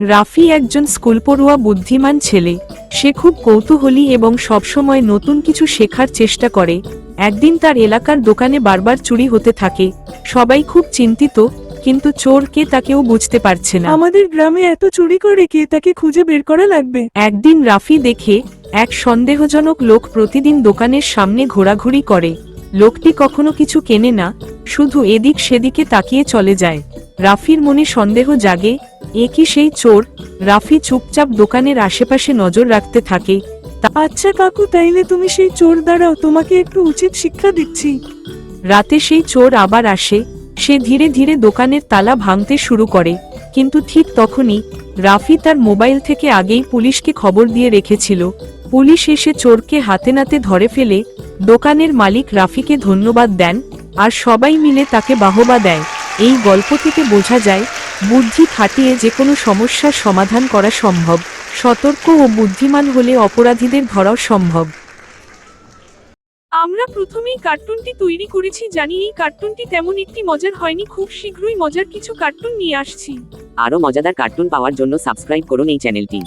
রাফি একজন স্কুল পড়ুয়া বুদ্ধিমান ছেলে। সে খুব কৌতূহলী এবং সবসময় নতুন কিছু শেখার চেষ্টা করে। একদিন তার এলাকার দোকানে বারবার চুরি হতে থাকে। সবাই খুব চিন্তিত কিন্তু চোর কে তা কেউ বুঝতে পারছে না। আমাদের গ্রামে এত চুরি করে কে তাকে খুঁজে বের করা লাগবে? একদিন রাফি দেখে এক সন্দেহজনক লোক প্রতিদিন দোকানের সামনে ঘোরাঘুরি করে। লোকটি কখনো কিছু কেনে না শুধু এদিক সেদিকে তাকিয়ে চলে যায়। রাফির মনে সন্দেহ জাগে এ কি সেই চোর? রাফি চুপচাপ দোকানের আশেপাশে নজর রাখতে থাকে। আচ্ছা কাকু, তাইলে তুমি সেই চোর দাঁড়াও তোমাকে একটু উচিত শিক্ষা দিচ্ছি। রাতে সেই চোর আবার আসে। সে ধীরে ধীরে দোকানের তালা ভাঙতে শুরু করে। কিন্তু ঠিক তখনই রাফি তার মোবাইল থেকে আগেই পুলিশকে খবর দিয়ে রেখেছিল। পুলিশ এসে চোরকে হাতে নাতে ধরে ফেলে। দোকানের মালিক রাফিকে ধন্যবাদ দেন আর সবাই মিলে তাকে বাহবা দেয়। এই গল্প থেকে বোঝা যায় বুদ্ধি খাটিয়ে যে কোনো সমস্যার সমাধান করা সম্ভব সতর্ক ও বুদ্ধিমান হলে অপরাধীদের ধরাও সম্ভব। আমরা প্রথমেই কার্টুনটি তৈরি করেছি জানি এই কার্টুনটি তেমন একটি মজার হয়নি খুব শীঘ্রই মজার কিছু কার্টুন নিয়ে আসছি। আরও মজাদার কার্টুন পাওয়ার জন্য সাবস্ক্রাইব করুন এই চ্যানেলটি।